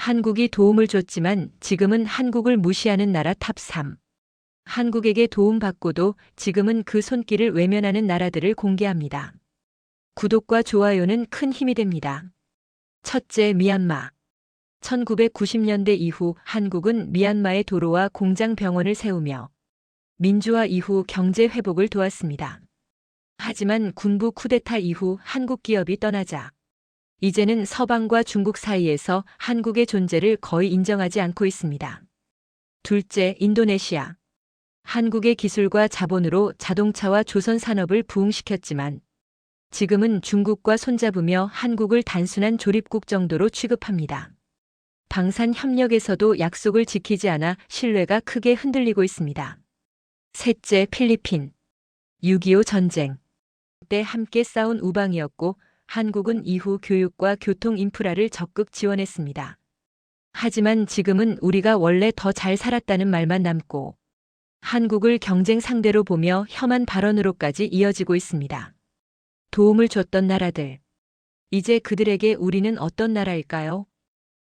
한국이 도움을 줬지만 지금은 한국을 무시하는 나라 탑 3. 한국에게 도움받고도 지금은 그 손길을 외면하는 나라들을 공개합니다. 구독과 좋아요는 큰 힘이 됩니다. 첫째, 미얀마. 1990년대 이후 한국은 미얀마의 도로와 공장 병원을 세우며 민주화 이후 경제 회복을 도왔습니다. 하지만 군부 쿠데타 이후 한국 기업이 떠나자 이제는 서방과 중국 사이에서 한국의 존재를 거의 인정하지 않고 있습니다. 둘째, 인도네시아. 한국의 기술과 자본으로 자동차와 조선 산업을 부흥시켰지만 지금은 중국과 손잡으며 한국을 단순한 조립국 정도로 취급합니다. 방산 협력에서도 약속을 지키지 않아 신뢰가 크게 흔들리고 있습니다. 셋째, 필리핀. 6.25 전쟁. 때 함께 싸운 우방이었고 한국은 이후 교육과 교통 인프라를 적극 지원했습니다. 하지만 지금은 우리가 원래 더 잘 살았다는 말만 남고 한국을 경쟁 상대로 보며 혐한 발언으로까지 이어지고 있습니다. 도움을 줬던 나라들. 이제 그들에게 우리는 어떤 나라일까요?